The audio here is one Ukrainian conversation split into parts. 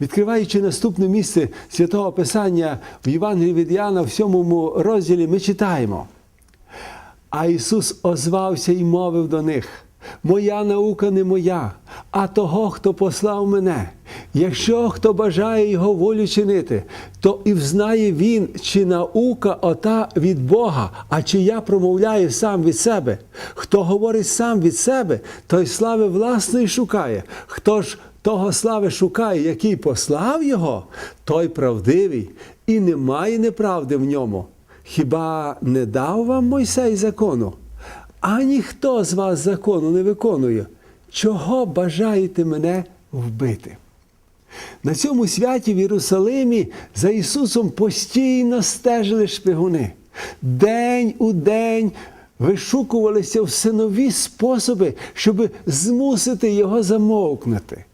Відкриваючи наступне місце святого Писання в Євангелії від Іоанна в сьомому розділі, ми читаємо. А Ісус озвався і мовив до них: Моя наука не моя, а того, хто послав мене. Якщо хто бажає Його волю чинити, то і взнає він, чи наука ота від Бога, а чи я промовляю сам від себе. Хто говорить сам від себе, той слави власної шукає. Хто ж того слави шукає, який послав його, той правдивий, і немає неправди в ньому. Хіба не дав вам Мойсей закону? А ніхто з вас закону не виконує. Чого бажаєте мене вбити? На цьому святі в Єрусалимі за Ісусом постійно стежили шпигуни. День у день вишукувалися все нові способи, щоб змусити його замовкнути.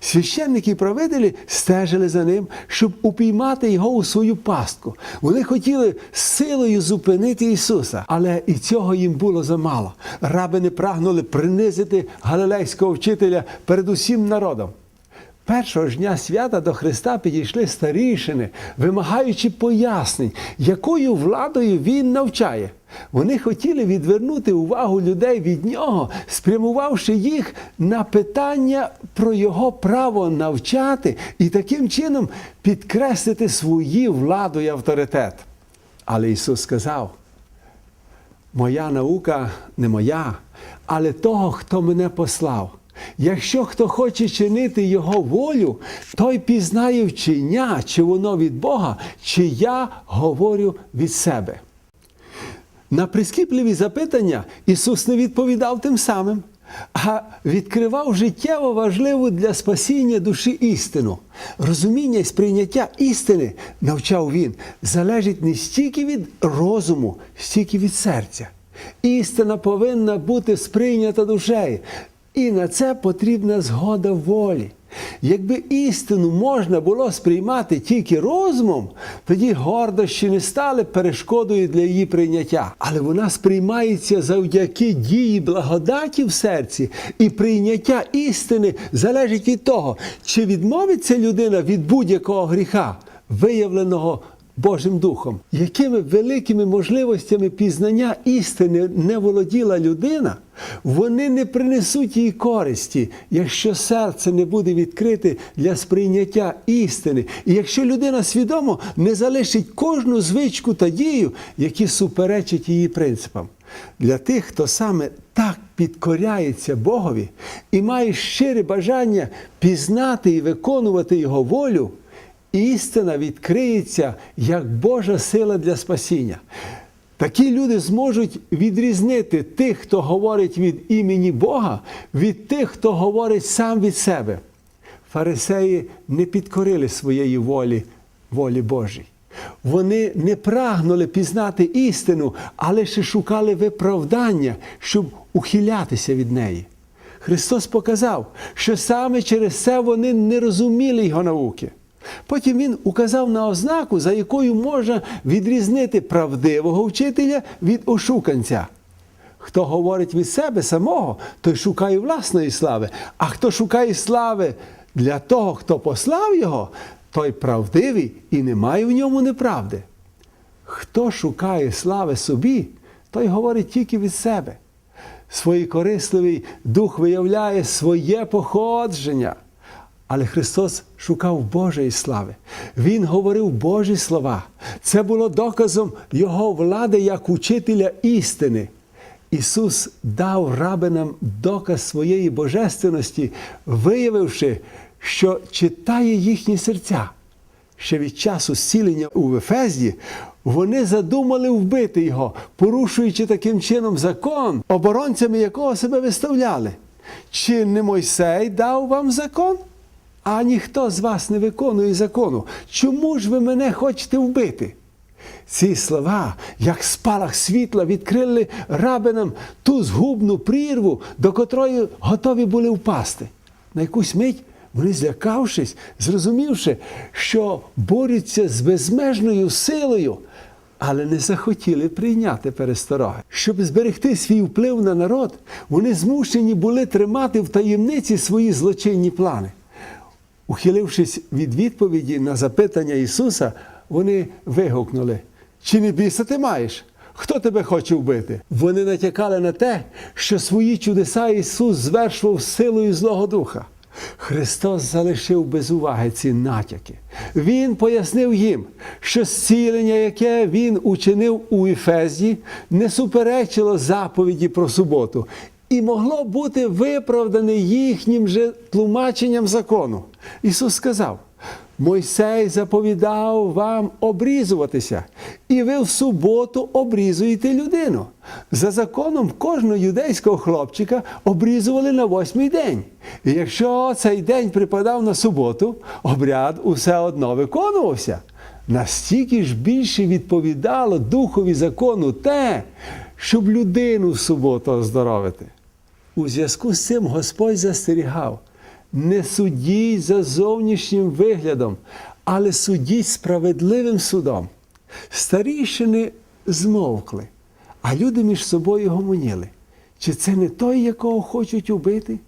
Священники і правителі стежили за ним, щоб упіймати його у свою пастку. Вони хотіли силою зупинити Ісуса, але і цього їм було замало. Раби не прагнули принизити галилейського вчителя перед усім народом. Першого ж дня свята до Христа підійшли старішини, вимагаючи пояснень, якою владою Він навчає. Вони хотіли відвернути увагу людей від нього, спрямувавши їх на питання про його право навчати і таким чином підкреслити свою владу і авторитет. Але Ісус сказав: Моя наука не моя, але того, хто мене послав. Якщо хто хоче чинити Його волю, той пізнає вчення, чи воно від Бога, чи я говорю від себе. На прискіпливі запитання Ісус не відповідав тим самим, а відкривав життєво важливу для спасіння душі істину. Розуміння і сприйняття істини, навчав він, залежить не стільки від розуму, стільки від серця. Істина повинна бути сприйнята душею. І на це потрібна згода волі. Якби істину можна було сприймати тільки розумом, тоді гордощі не стали перешкодою для її прийняття. Але вона сприймається завдяки дії благодаті в серці, і прийняття істини залежить від того, чи відмовиться людина від будь-якого гріха, виявленого Божим Духом, якими великими можливостями пізнання істини не володіла людина, вони не принесуть їй користі, якщо серце не буде відкрите для сприйняття істини, і якщо людина свідомо не залишить кожну звичку та дію, які суперечать її принципам. Для тих, хто саме так підкоряється Богові і має щире бажання пізнати і виконувати Його волю істина відкриється як Божа сила для спасіння. Такі люди зможуть відрізнити тих, хто говорить від імені Бога, від тих, хто говорить сам від себе. Фарисеї не підкорили своєї волі, волі Божій. Вони не прагнули пізнати істину, а лише шукали виправдання, щоб ухилятися від неї. Христос показав, що саме через це вони не розуміли Його науки. Потім він указав на ознаку, за якою можна відрізнити правдивого вчителя від ошуканця. Хто говорить від себе самого, той шукає власної слави, а хто шукає слави для того, хто послав його, той правдивий і немає в ньому неправди. Хто шукає слави собі, той говорить тільки від себе. Своєкорисливий дух виявляє своє походження. Але Христос шукав Божої слави. Він говорив Божі слова. Це було доказом Його влади як учителя істини. Ісус дав рабинам доказ своєї божественності, виявивши, що читає їхні серця. Ще від часу зцілення у Вефезді вони задумали вбити його, порушуючи таким чином закон, оборонцями якого себе виставляли. Чи не Мойсей дав вам закон? А ніхто з вас не виконує закону. Чому ж ви мене хочете вбити? Ці слова, як спалах світла, відкрили рабинам ту згубну прірву, до котрої готові були впасти. На якусь мить вони, злякавшись, зрозумівши, що борються з безмежною силою, але не захотіли прийняти перестороги. Щоб зберегти свій вплив на народ, вони змушені були тримати в таємниці свої злочинні плани. Ухилившись від відповіді на запитання Ісуса, вони вигукнули: Чи не біса ти маєш? Хто тебе хоче вбити? Вони натякали на те, що свої чудеса Ісус звершував силою Злого Духа. Христос залишив без уваги ці натяки. Він пояснив їм, що зцілення, яке Він учинив у Ефезі, не суперечило заповіді про суботу і могло бути виправдане їхнім же тлумаченням закону. Ісус сказав: Мойсей заповідав вам обрізуватися, і ви в суботу обрізуєте людину. За законом кожного юдейського хлопчика обрізували на восьмий день. І якщо цей день припадав на суботу, обряд усе одно виконувався. Настільки ж більше відповідало духові закону те, щоб людину в суботу оздоровити. У зв'язку з цим Господь застерігав: не судіть за зовнішнім виглядом, але судіть справедливим судом. Старішини змовкли, а люди між собою гомоніли. Чи це не той, якого хочуть убити?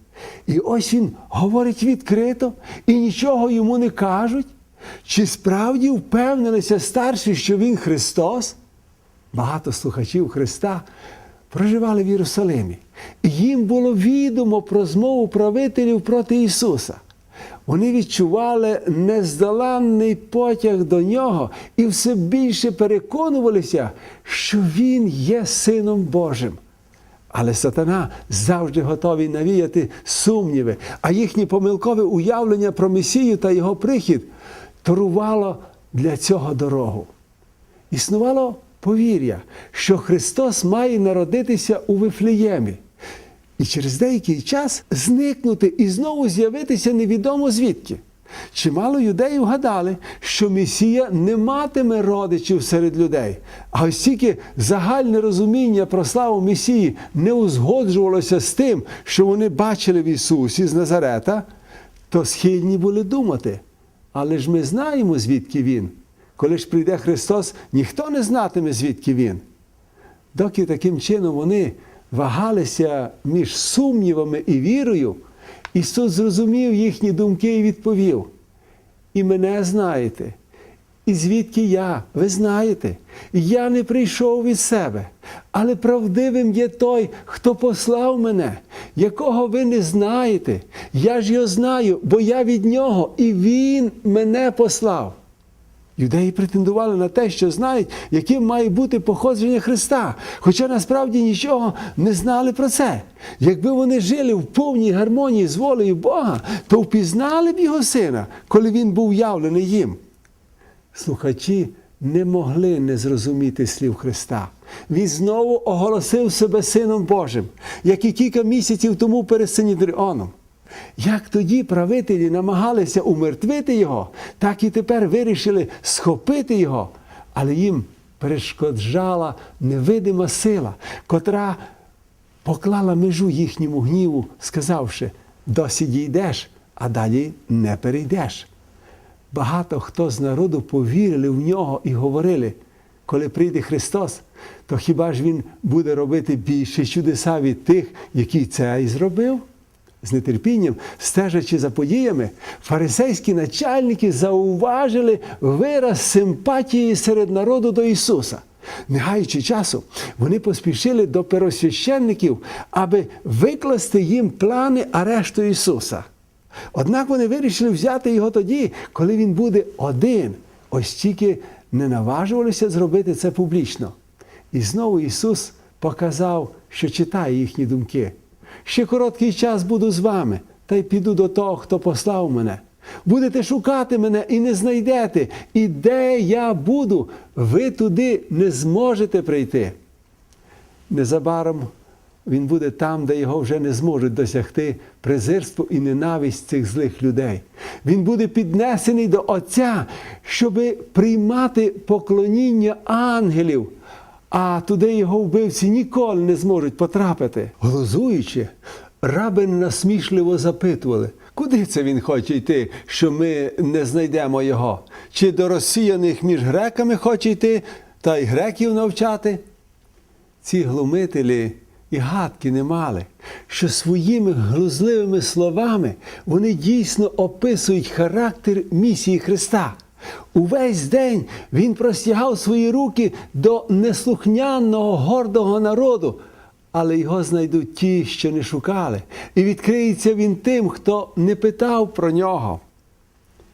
І ось він говорить відкрито і нічого йому не кажуть. Чи справді впевнилися старші, що він Христос? Багато слухачів Христа проживали в Єрусалимі. Їм було відомо про змову правителів проти Ісуса. Вони відчували нездоланний потяг до нього і все більше переконувалися, що Він є Сином Божим. Але сатана завжди готовий навіяти сумніви, а їхнє помилкове уявлення про Месію та його прихід торувало для цього дорогу. Існувало повір'я, що Христос має народитися у Вифлеємі і через деякий час зникнути і знову з'явитися невідомо звідки. Чимало юдеїв гадали, що Месія не матиме родичів серед людей. А ось тільки загальне розуміння про славу Месії не узгоджувалося з тим, що вони бачили в Ісусі з Назарета, то схильні були думати. Але ж ми знаємо, звідки Він. Коли ж прийде Христос, ніхто не знатиме, звідки Він. Доки таким чином вони вагалися між сумнівами і вірою, Ісус зрозумів їхні думки і відповів: І мене знаєте, і звідки я, ви знаєте, я не прийшов від себе, але правдивим є той, хто послав мене, якого ви не знаєте. Я ж його знаю, бо я від нього, і Він мене послав. Юдеї претендували на те, що знають, яким має бути походження Христа, хоча насправді нічого не знали про це. Якби вони жили в повній гармонії з волею Бога, то впізнали б його сина, коли він був явлений їм. Слухачі не могли не зрозуміти слів Христа. Він знову оголосив себе Сином Божим, як і кілька місяців тому перед Синідріоном. Як тоді правителі намагалися умертвити його, так і тепер вирішили схопити його, але їм перешкоджала невидима сила, котра поклала межу їхньому гніву, сказавши: досі дійдеш, а далі не перейдеш. Багато хто з народу повірили в нього і говорили, коли прийде Христос, то хіба ж Він буде робити більше чудеса від тих, які це і зробив? З нетерпінням, стежачи за подіями, фарисейські начальники зауважили вираз симпатії серед народу до Ісуса. Не гаючи часу, вони поспішили до первосвященників, аби викласти їм плани арешту Ісуса. Однак вони вирішили взяти його тоді, коли він буде один. Ось тільки не наважувалися зробити це публічно. І знову Ісус показав, що читає їхні думки. Ще короткий час буду з вами, та й піду до того, хто послав мене. Будете шукати мене і не знайдете, і де я буду, ви туди не зможете прийти. Незабаром він буде там, де його вже не зможуть досягти презирство і ненависть цих злих людей. Він буде піднесений до Отця, щоби приймати поклоніння ангелів, а туди його вбивці ніколи не зможуть потрапити. Глузуючи, раби насмішливо запитували, куди це він хоче йти, що ми не знайдемо його? Чи до розсіяних між греками хоче йти, та й греків навчати? Ці глумителі і гадки не мали, що своїми глузливими словами вони дійсно описують характер місії Христа. Увесь день він простягав свої руки до неслухняного гордого народу, але його знайдуть ті, що не шукали, і відкриється він тим, хто не питав про нього.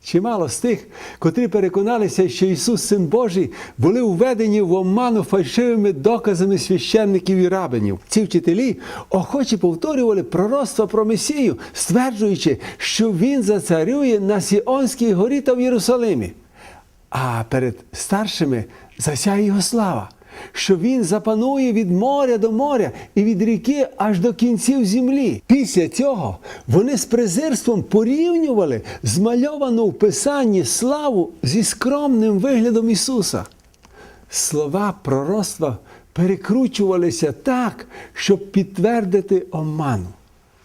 Чимало з тих, котрі переконалися, що Ісус, Син Божий, були введені в оману фальшивими доказами священників і рабинів. Ці вчителі охоче повторювали пророцтво про Месію, стверджуючи, що Він зацарює на Сіонській горі та в Єрусалимі. А перед старшими засяє його слава, що він запанує від моря до моря і від ріки аж до кінців землі. Після цього вони з презирством порівнювали змальовану в Писанні славу зі скромним виглядом Ісуса. Слова пророцтва перекручувалися так, щоб підтвердити оману.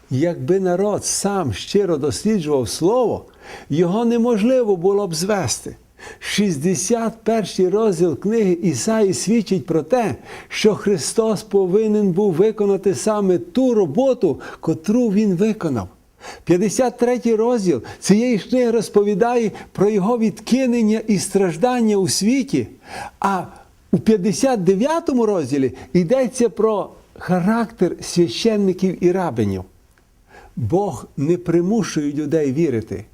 Якби народ сам щиро досліджував слово, його неможливо було б звести. 61 розділ книги Ісаї свідчить про те, що Христос повинен був виконати саме ту роботу, котру Він виконав. 53 розділ цієї ж книги розповідає про його відкинення і страждання у світі. А у 59 розділі йдеться про характер священників і рабинів. Бог не примушує людей вірити.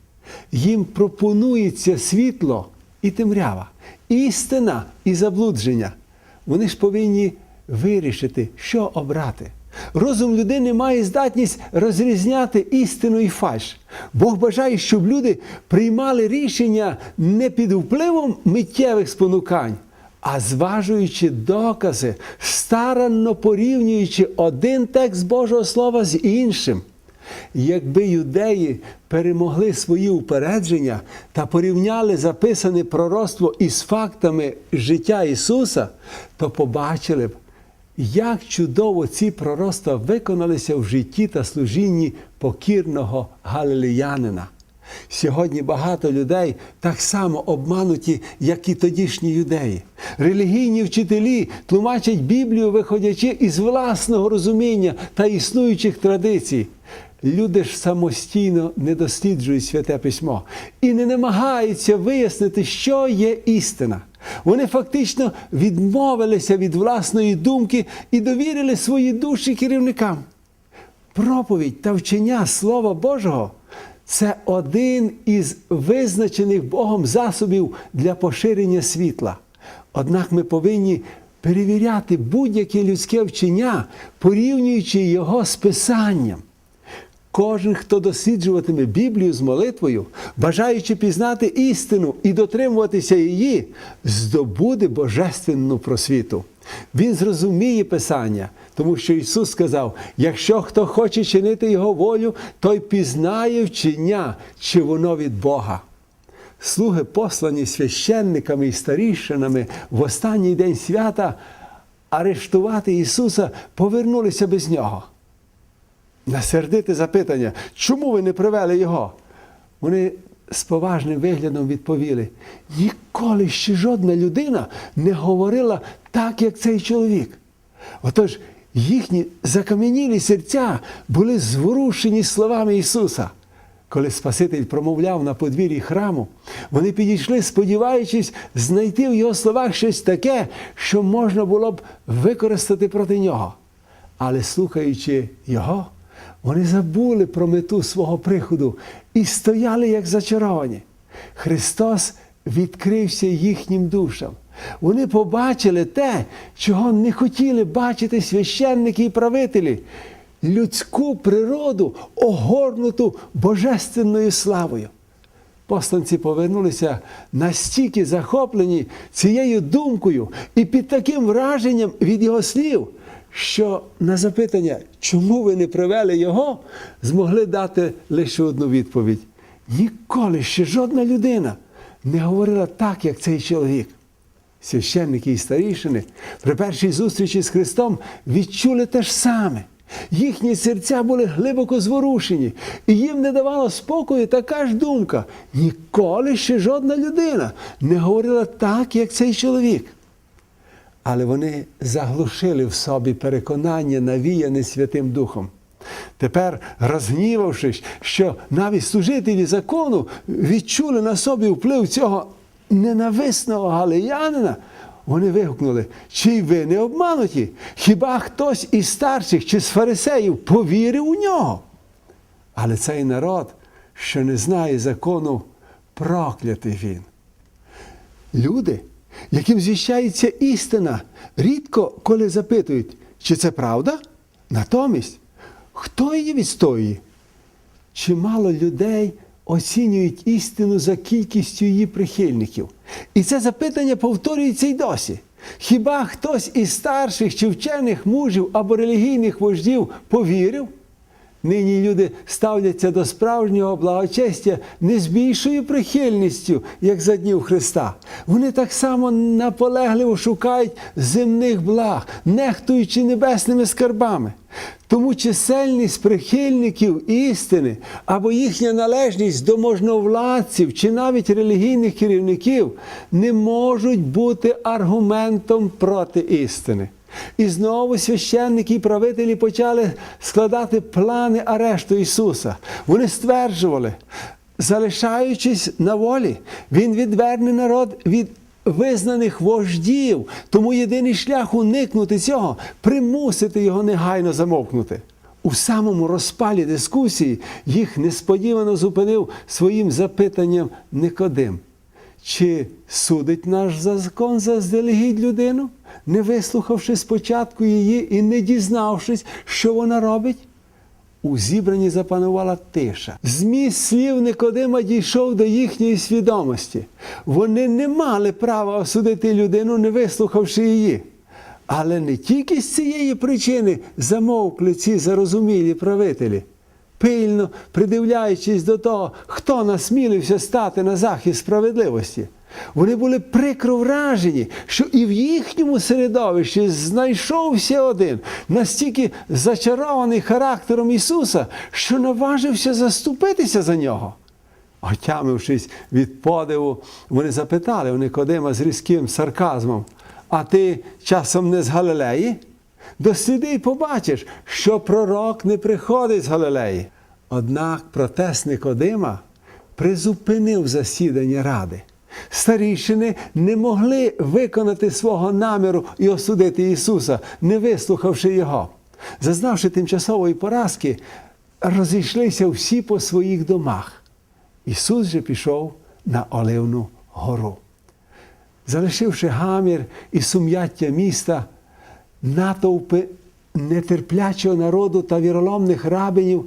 Їм пропонується світло і темрява, істина і заблудження. Вони ж повинні вирішити, що обрати. Розум людини має здатність розрізняти істину і фальш. Бог бажає, щоб люди приймали рішення не під впливом миттєвих спонукань, а зважуючи докази, старанно порівнюючи один текст Божого Слова з іншим. Якби юдеї перемогли свої упередження та порівняли записане пророцтво із фактами життя Ісуса, то побачили б, як чудово ці пророцтва виконалися в житті та служінні покірного галилеянина. Сьогодні багато людей так само обмануті, як і тодішні юдеї. Релігійні вчителі тлумачать Біблію, виходячи із власного розуміння та існуючих традицій. Люди ж самостійно не досліджують святе письмо і не намагаються вияснити, що є істина. Вони фактично відмовилися від власної думки і довірили свої душі керівникам. Проповідь та вчення Слова Божого це один із визначених Богом засобів для поширення світла. Однак ми повинні перевіряти будь-яке людське вчення, порівнюючи його з Писанням. Кожен, хто досліджуватиме Біблію з молитвою, бажаючи пізнати істину і дотримуватися її, здобуде божественну просвіту. Він зрозуміє Писання, тому що Ісус сказав: якщо хто хоче чинити Його волю, той пізнає вчення, чи воно від Бога. Слуги, послані священниками і старішинами в останній день свята, арештувати Ісуса, повернулися без нього. Сердите запитання, чому ви не привели його? Вони з поважним виглядом відповіли: ніколи ще жодна людина не говорила так, як цей чоловік. Отож, їхні закам'янілі серця були зворушені словами Ісуса. Коли Спаситель промовляв на подвір'ї храму, вони підійшли, сподіваючись знайти в його словах щось таке, що можна було б використати проти нього. Але слухаючи його, вони забули про мету свого приходу і стояли як зачаровані. Христос відкрився їхнім душам. Вони побачили те, чого не хотіли бачити священники і правителі людську природу, огорнуту божественною славою. Посланці повернулися настільки захоплені цією думкою і під таким враженням від його слів, що на запитання, чому ви не привели його, змогли дати лише одну відповідь: ніколи ще жодна людина не говорила так, як цей чоловік. Священники і старішини при першій зустрічі з Христом відчули те ж саме. Їхні серця були глибоко зворушені, і їм не давала спокою така ж думка. Ніколи ще жодна людина не говорила так, як цей чоловік. Але вони заглушили в собі переконання, навіяне Святим Духом. Тепер, розгнівавшись, що навіть служителі закону відчули на собі вплив цього ненависного галеянина, вони вигукнули, чи ви не обмануті? Хіба хтось із старших чи з фарисеїв повірив у нього? Але цей народ, що не знає закону, проклятий він. Люди, яким звіщається істина, рідко коли запитують, чи це правда? Натомість, хто її відстоює? Чимало людей оцінюють істину за кількістю її прихильників. І це запитання повторюється й досі. Хіба хтось із старших чи вчених мужів або релігійних вождів повірив? Нині люди ставляться до справжнього благочестя не з більшою прихильністю, як за днів Христа. Вони так само наполегливо шукають земних благ, нехтуючи небесними скарбами. Тому чисельність прихильників істини або їхня належність до можновладців чи навіть релігійних керівників не можуть бути аргументом проти істини. І знову священники і правителі почали складати плани арешту Ісуса. Вони стверджували, залишаючись на волі, Він відверне народ від визнаних вождів. Тому єдиний шлях уникнути цього примусити його негайно замовкнути. У самому розпалі дискусії їх несподівано зупинив своїм запитанням Никодим. Чи судить наш закон заздалегідь людину, не вислухавши спочатку її і не дізнавшись, що вона робить? У зібранні запанувала тиша. Зміст слів Никодима дійшов до їхньої свідомості. Вони не мали права осудити людину, не вислухавши її. Але не тільки з цієї причини замовкли ці зарозумілі правителі пильно придивляючись до того, хто насмілився стати на захист справедливості. Вони були прикро вражені, що і в їхньому середовищі знайшовся один, настільки зачарований характером Ісуса, що наважився заступитися за нього. Отямившись від подиву, вони запитали у Никодима з різким сарказмом: А ти часом не з Галилеї? Досліди й побачиш, що пророк не приходить з Галилеї. Однак протест Никодима призупинив засідання ради. Старішини не могли виконати свого наміру і осудити Ісуса, не вислухавши Його. Зазнавши тимчасової поразки, розійшлися всі по своїх домах. Ісус же пішов на Оливну гору. Залишивши гамір і сум'яття міста, натовпи нетерплячого народу та віроломних рабинів,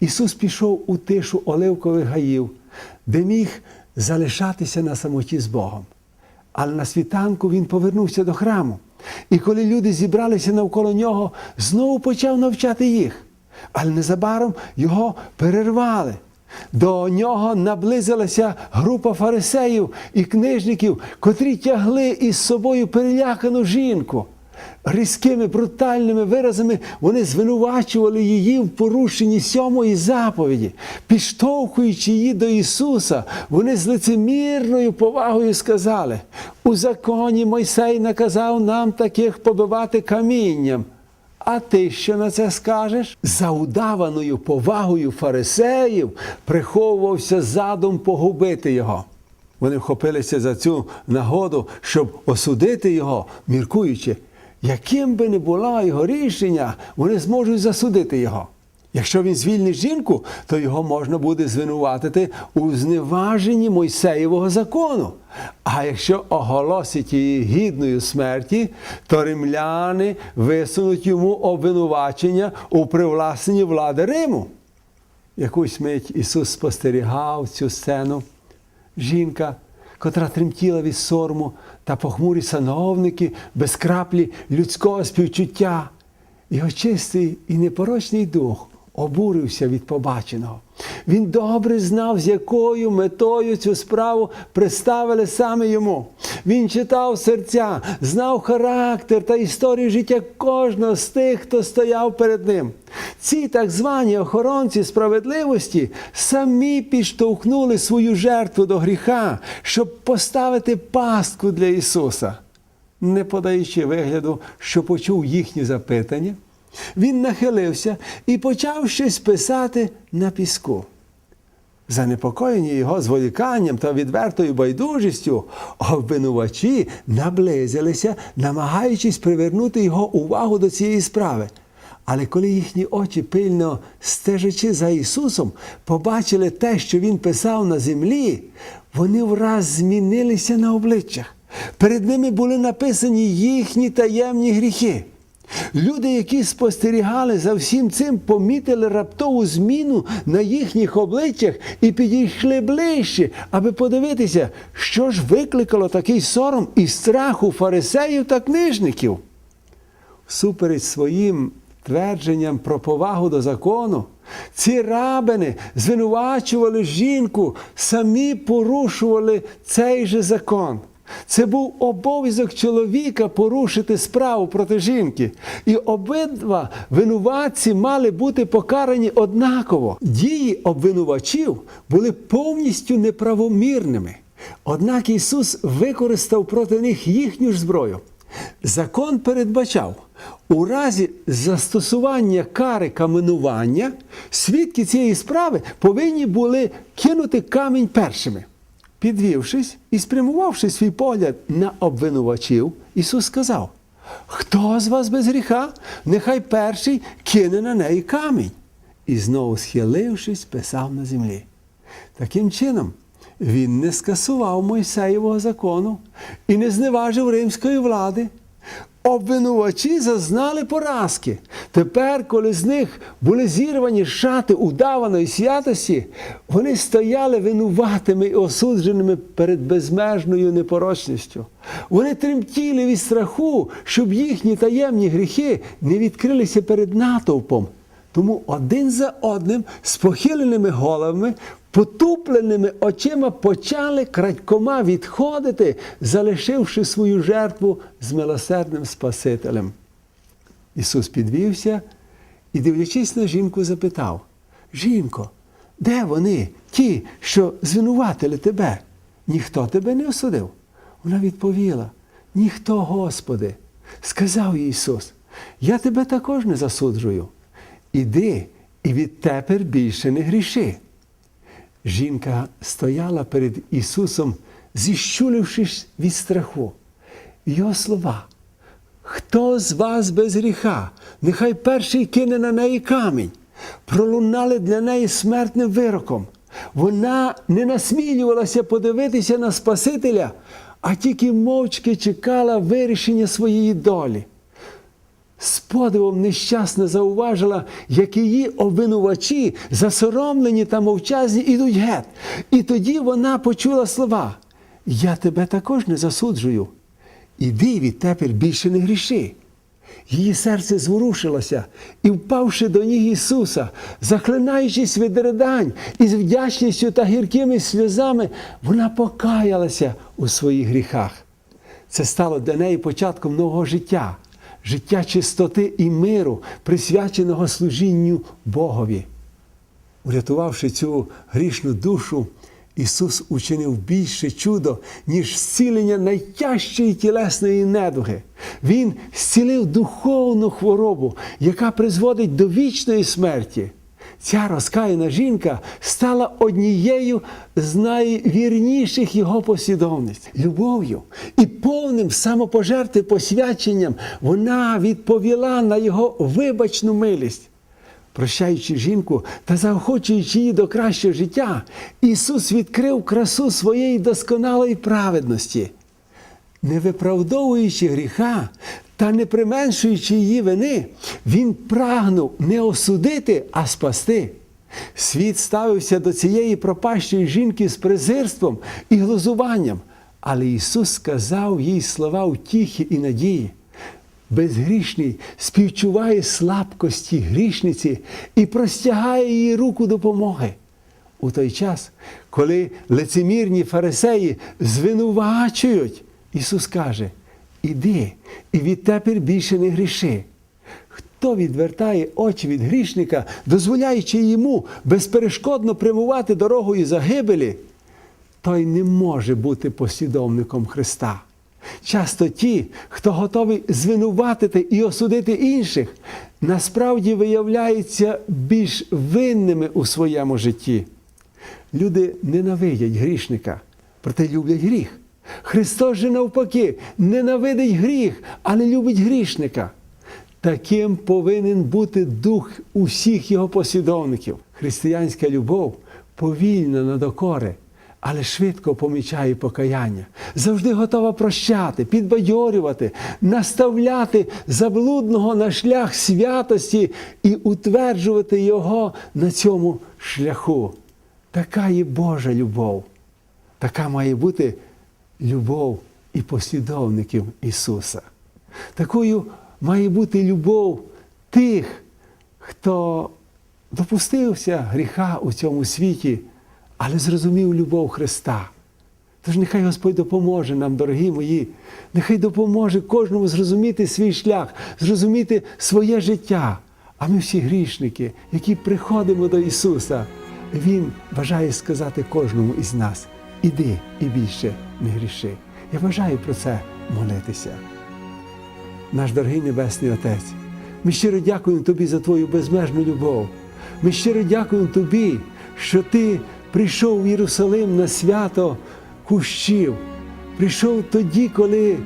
Ісус пішов у тишу оливкових гаїв, де міг залишатися на самоті з Богом. Але на світанку Він повернувся до храму. І коли люди зібралися навколо нього, знову почав навчати їх. Але незабаром його перервали. До нього наблизилася група фарисеїв і книжників, котрі тягли із собою перелякану жінку. Різкими брутальними виразами вони звинувачували її в порушенні сьомої заповіді, підштовхуючи її до Ісуса, вони з лицемірною повагою сказали: у законі Мойсей наказав нам таких побивати камінням. А ти що на це скажеш? За удаваною повагою фарисеїв приховувався задум погубити його. Вони вхопилися за цю нагоду, щоб осудити його, міркуючи, яким би не було його рішення, вони зможуть засудити його. Якщо він звільнить жінку, то його можна буде звинуватити у зневаженні Мойсеєвого закону. А якщо оголосить її гідною смерті, то римляни висунуть йому обвинувачення у привласненні влади Риму. Якусь мить Ісус спостерігав цю сцену. Жінка, котра тремтіла від сорму, та похмурі сановники без краплі людського співчуття. Його чистий і непорочний дух обурився від побаченого. Він добре знав, з якою метою цю справу представили саме йому. Він читав серця, знав характер та історію життя кожного з тих, хто стояв перед ним. Ці так звані охоронці справедливості самі підштовхнули свою жертву до гріха, щоб поставити пастку для Ісуса. не подаючи вигляду, що почув їхні запитання, він нахилився і почав щось писати на піску. Занепокоєні його зволіканням та відвертою байдужістю, обвинувачі наблизилися, намагаючись привернути його увагу до цієї справи. Але коли їхні очі пильно стежачи за Ісусом, побачили те, що Він писав на землі, вони враз змінилися на обличчях. Перед ними були написані їхні таємні гріхи. Люди, які спостерігали за всім цим, помітили раптову зміну на їхніх обличчях і підійшли ближче, аби подивитися, що ж викликало такий сором і страх у фарисеїв та книжників. Всупереч своїм твердженням про повагу до закону, ці рабини звинувачували жінку, самі порушували цей же закон. Це був обов'язок чоловіка порушити справу проти жінки. І обидва винуватці мали бути покарані однаково. Дії обвинувачів були повністю неправомірними. Однак Ісус використав проти них їхню ж зброю. Закон передбачав, у разі застосування кари каменування, свідки цієї справи повинні були кинути камінь першими. Підвівшись і спрямувавши свій погляд на обвинувачів, Ісус сказав: Хто з вас без гріха, нехай перший кине на неї камінь. І знову, схилившись, писав на землі. Таким чином, він не скасував Мойсеєвого закону і не зневажив римської влади. Обвинувачі зазнали поразки. Тепер, коли з них були зірвані шати удаваної святості, вони стояли винуватими і осудженими перед безмежною непорочністю. Вони тремтіли від страху, щоб їхні таємні гріхи не відкрилися перед натовпом. Тому один за одним з похиленими головами, потупленими очима почали крадькома відходити, залишивши свою жертву з милосердним Спасителем. Ісус підвівся і, дивлячись на жінку, запитав: Жінко, де вони, ті, що звинуватили тебе? Ніхто тебе не осудив? Вона відповіла: Ніхто, Господи. Сказав Ісус, я тебе також не засуджую. Іди і відтепер більше не гріши. Жінка стояла перед Ісусом, зіщулившись від страху. Його слова. Хто з вас без гріха? Нехай перший кине на неї камінь. Пролунали для неї смертним вироком. Вона не насмілювалася подивитися на Спасителя, а тільки мовчки чекала вирішення своєї долі. З подивом нещасно зауважила, як її обвинувачі, засоромлені та мовчазні, ідуть геть. І тоді вона почула слова: Я тебе також не засуджую. Іди відтепер більше не гріши. Її серце зворушилося і, впавши до ніг Ісуса, заклинаючись від ридань і з вдячністю та гіркими сльозами, вона покаялася у своїх гріхах. Це стало для неї початком нового життя, життя чистоти і миру, присвяченого служінню Богові. Урятувавши цю грішну душу, Ісус учинив більше чудо, ніж зцілення найтяжчої тілесної недуги. Він зцілив духовну хворобу, яка призводить до вічної смерті. Ця розкаяна жінка стала однією з найвірніших його послідовниць. Любов'ю і повним самопожертви посвяченням вона відповіла на його вибачну милість. Прощаючи жінку та заохочуючи її до кращого життя, Ісус відкрив красу своєї досконалої праведності. Не виправдовуючи гріха та не применшуючи її вини, Він прагнув не осудити, а спасти. Світ ставився до цієї пропащої жінки з презирством і глузуванням, але Ісус сказав їй слова утіхи і надії. Безгрішний співчуває слабкості грішниці і простягає їй руку допомоги. У той час, коли лицемірні фарисеї звинувачують, Ісус каже: Іди і відтепер більше не гріши. Хто відвертає очі від грішника, дозволяючи йому безперешкодно прямувати дорогою загибелі, той не може бути послідовником Христа. Часто ті, хто готовий звинуватити і осудити інших, насправді виявляються більш винними у своєму житті. Люди ненавидять грішника, проте люблять гріх. Христос же навпаки ненавидить гріх, але любить грішника. Таким повинен бути дух усіх його послідовників. Християнська любов повільна на докори, але швидко помічає покаяння, завжди готова прощати, підбадьорювати, наставляти заблудного на шлях святості і утверджувати його на цьому шляху. Така є Божа любов. Така має бути любов і послідовників Ісуса. Такою має бути любов тих, хто допустився гріха у цьому світі, але зрозумів любов Христа. Тож нехай Господь допоможе нам, дорогі мої, нехай допоможе кожному зрозуміти свій шлях, зрозуміти своє життя. А ми всі грішники, які приходимо до Ісуса, Він бажає сказати кожному із нас: іди і більше не гріши. Я бажаю про це молитися. Наш дорогий Небесний Отець, ми щиро дякуємо Тобі за Твою безмежну любов. Ми щиро дякуємо Тобі, що Ти прийшов в Єрусалим на свято кущів. Прийшов тоді, коли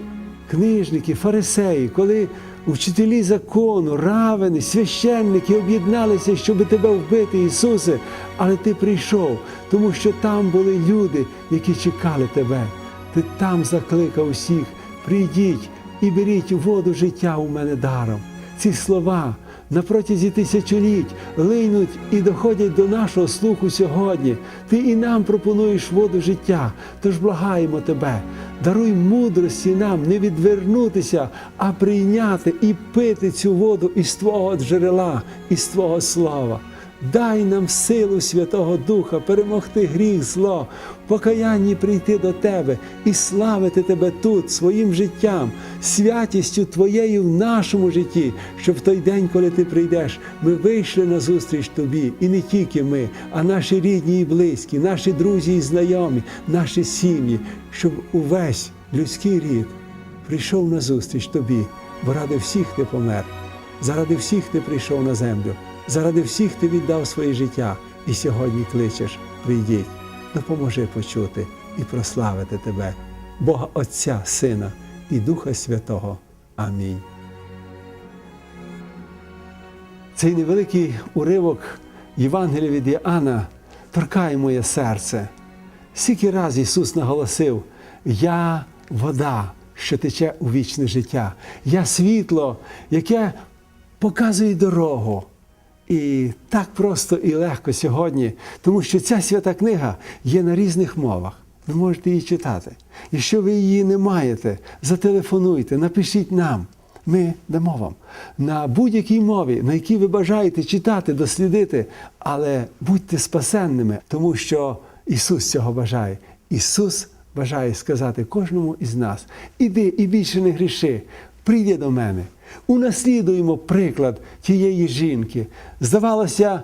книжники, фарисеї, коли вчителі закону, равени, священники об'єдналися, щоб тебе вбити, Ісусе, але Ти прийшов, тому що там були люди, які чекали тебе. Ти там закликав усіх, прийдіть і беріть воду життя у мене даром. Ці слова на протязі тисячоліть линуть і доходять до нашого слуху сьогодні. Ти і нам пропонуєш воду життя, тож благаємо тебе. Даруй мудрості нам не відвернутися, а прийняти і пити цю воду із Твого джерела, із Твого слова. Дай нам силу Святого Духа перемогти гріх зло, покаянні прийти до Тебе і славити Тебе тут, своїм життям, святістю Твоєю в нашому житті, щоб в той день, коли Ти прийдеш, ми вийшли на зустріч Тобі, і не тільки ми, а наші рідні і близькі, наші друзі і знайомі, наші сім'ї, щоб увесь людський рід прийшов на зустріч Тобі, бо ради всіх Ти помер, заради всіх Ти прийшов на землю. Заради всіх ти віддав своє життя і сьогодні кличеш, прийдіть, допоможи почути і прославити тебе, Бога Отця, Сина і Духа Святого. Амінь. Цей невеликий уривок Євангелія від Іоанна торкає моє серце. Скільки раз Ісус наголосив: Я вода, що тече у вічне життя, я світло, яке показує дорогу. І так просто і легко сьогодні, тому що ця свята книга є на різних мовах. Ви можете її читати. Якщо ви її не маєте, зателефонуйте, напишіть нам. Ми дамо вам на будь-якій мові, на якій ви бажаєте читати, дослідити, але будьте спасенними, тому що Ісус цього бажає. Ісус бажає сказати кожному із нас: іди і більше не гріши, прийди до мене. Унаслідуємо приклад тієї жінки. Здавалося,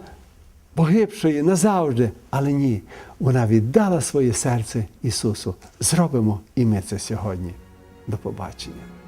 погибшої назавжди, але ні, вона віддала своє серце Ісусу. Зробимо і ми це сьогодні. До побачення.